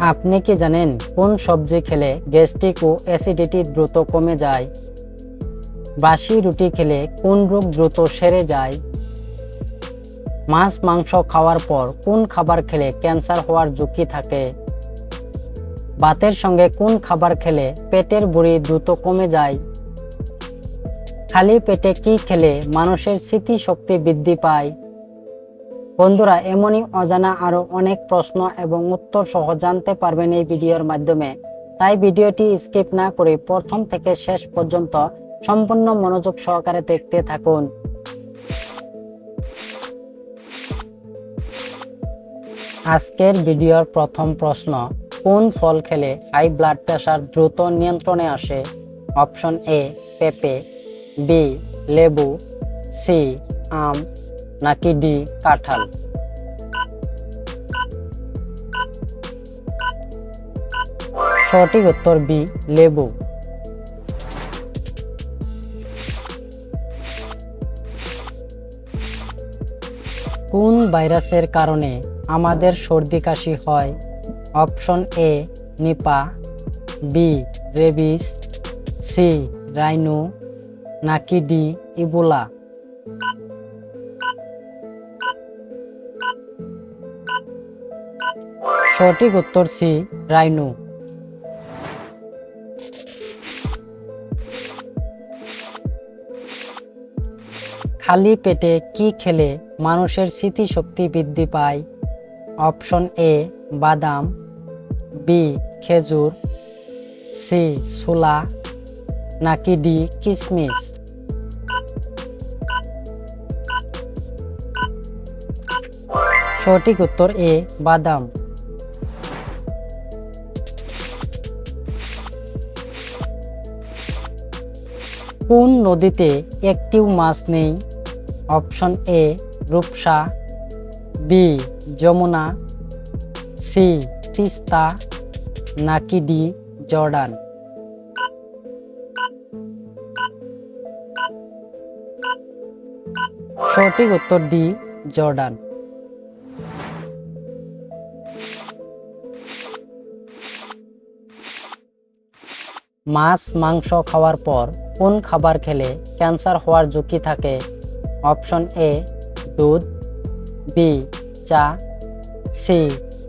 আপনি কি জানেন কোন সবজি খেলে গ্যাস্ট্রিক ও অ্যাসিডিটি দ্রুত কমে যায়? বাসি রুটি খেলে কোন রোগ দ্রুত সেরে যায়? মাছ, মাংস খাওয়ার পর কোন খাবার খেলে ক্যান্সার হওয়ার ঝুঁকি থাকে? ভাতের সঙ্গে কোন খাবার খেলে পেটের বুড়ি দ্রুত কমে যায়? খালি পেটে কি খেলে মানুষের স্মৃতিশক্তি বৃদ্ধি পায়? বন্ধুরা, এমনই অজানা আরও অনেক প্রশ্ন এবং উত্তর সহ জানতে পারবেন এই ভিডিওর মাধ্যমে। তাই ভিডিওটি স্কিপ না করে প্রথম থেকে শেষ পর্যন্ত সম্পূর্ণ মনোযোগ সহকারে দেখতে থাকুন। আজকের ভিডিওর প্রথম প্রশ্ন, কোন ফল খেলে হাই ব্লাড প্রেশার দ্রুত নিয়ন্ত্রণে আসে? অপশন এ, পেঁপে, বি, লেবু, সি, আম নাকি ডি কাঁঠাল? সঠিক উত্তর বি, লেবু। কোন ভাইরাসের কারণে আমাদের সর্দি কাশি হয়? Option A, Nipah, B, rabies, C, rhino, নাকি ডি, ইবোলা? সঠিক উত্তর সি, রাইনো। খালি পেটে কি খেলে মানুষের স্মৃতিশক্তি বৃদ্ধি পায়? অপশন এ, বাদাম, বি, খেজুর, সি, ছোলা, নাকি ডি কিশমিশ সঠিক উত্তর এ, বাদাম। কোন নদীতে একটিও মাছ নেই? Option A, Rupsa. B, Jamuna. C, Teesta. নাকি ডি, জর্ডান। সঠিক উত্তর ডি, জর্ডান। মাছ, মাংস খাওয়ার পর কোন খাবার খেলে ক্যান্সার হওয়ার ঝুঁকি থাকে? অপশন এ, দুধ, বি, চা, সি,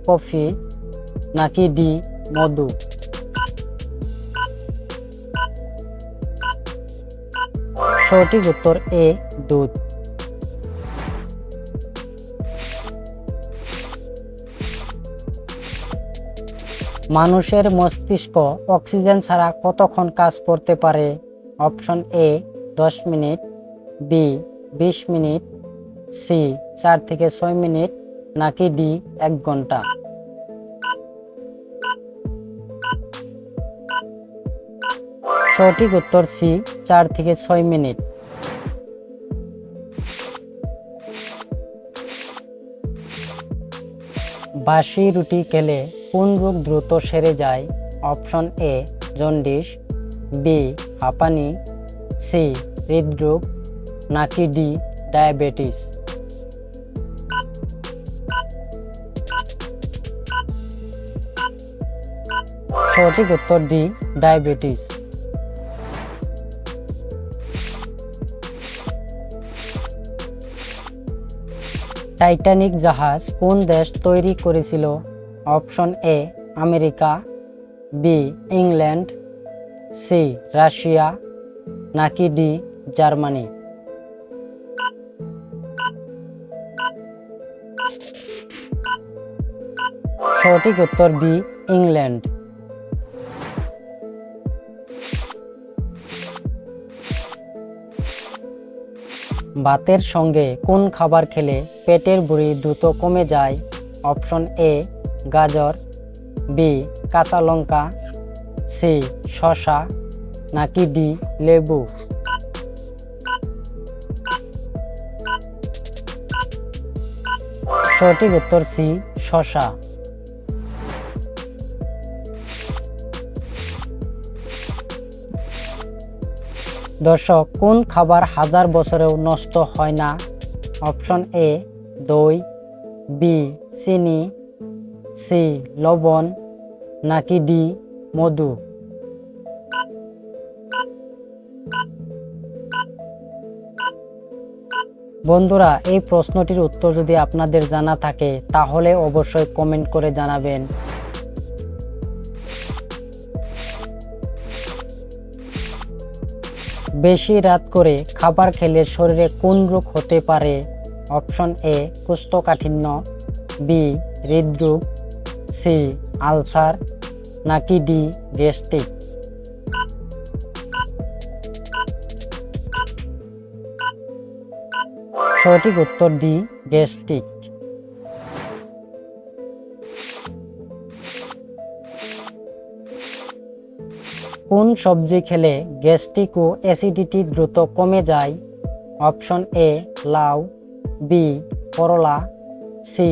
কফি, নাকি ডি, মধু? সঠিক উত্তর এ, দুধ। মানুষের মস্তিষ্ক অক্সিজেন ছাড়া কতক্ষণ কাজ করতে পারে? অপশন এ, দশ মিনিট, বি, বিশ মিনিট, সি, চার থেকে ছয় মিনিট, নাকি ডি, এক ঘণ্টা। সঠিক উত্তর সি, চার থেকে ছয় মিনিট। বাসি রুটি খেলে কোন রোগ দ্রুত সেরে যায়? অপশন এ, জন্ডিস, বি, হাঁপানি, সি, হৃদরোগ, নাকি ডি, ডায়াবেটিস। সঠিক উত্তর ডি, ডায়াবেটিস। টাইটানিক জাহাজ কোন দেশ তৈরি করেছিল? Option A, America, B, England, C, Russia, নাকি ডি, জার্মানি। সঠিক উত্তর বি, ইংল্যান্ড। ভাতের সঙ্গে কোন খাবার খেলে পেটের বুড়ি দ্রুত কমে যায়? অপশন এ গাজর, বি, কাঁচা লঙ্কা, সি শশা নাকি ডি, লেবু। সঠিক উত্তর সি শশা দর্শক, কোন খাবার হাজার বছরেও নষ্ট হয় না? অপশন এ, দই, বি, চিনি সি লবণ নাকি ডি মধু? বন্ধুরা, এই প্রশ্নটির উত্তর যদি আপনাদের জানা থাকে, তাহলে অবশ্যই কমেন্ট করে জানাবেন। বেশি রাত করে খাবার খেলে শরীরে কোন রোগ হতে পারে? অপশন এ, কোষ্ঠকাঠিন্য, বি, হৃদরোগ সি, আলসার নাকি ডি, গ্যাস্ট্রিক? সঠিক উত্তর ডি, গ্যাস্ট্রিক। কোন সবজি খেলে গ্যাস্ট্রিক ও অ্যাসিডিটি দ্রুত কমে যায়? অপশন এ, লাউ, বি, করলা, সি,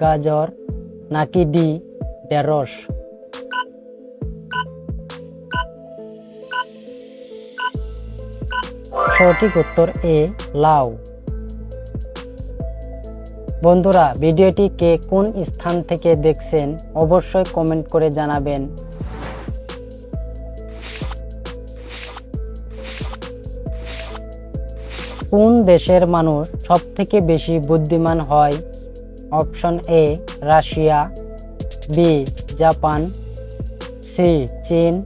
গাজর নাকি ডি ঢেঁড়স সঠিক উত্তর এ লাউ বন্ধুরা, ভিডিওটি কে কোন স্থান থেকে দেখছেন অবশ্যই কমেন্ট করে জানাবেন। কোন দেশের মানুষ সব থেকে বেশি বুদ্ধিমান হয়? Option A, Russia, B, Japan, C, চীন,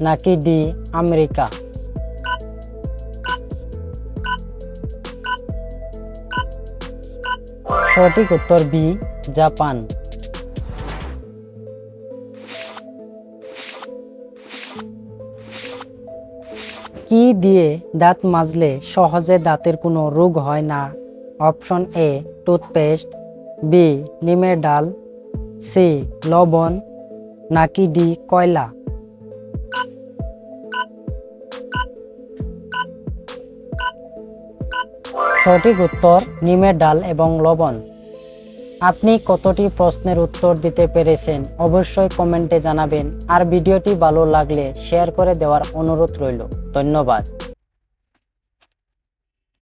নাকি ডি, আমেরিকা? সঠিক উত্তর বি, জাপান। কি দিয়ে দাঁত মাজলে সহজে দাঁতের কোনো রোগ হয় না? Option A, toothpaste. বি, নিমের ডাল, সি, লবণ, নাকি ডি, কয়লা? সঠিক উত্তর, নিমের ডাল এবং লবণ। আপনি কতটি প্রশ্নের উত্তর দিতে পেরেছেন অবশ্যই কমেন্টে জানাবেন। আর ভিডিওটি ভালো লাগলে শেয়ার করে দেওয়ার অনুরোধ রইল। ধন্যবাদ।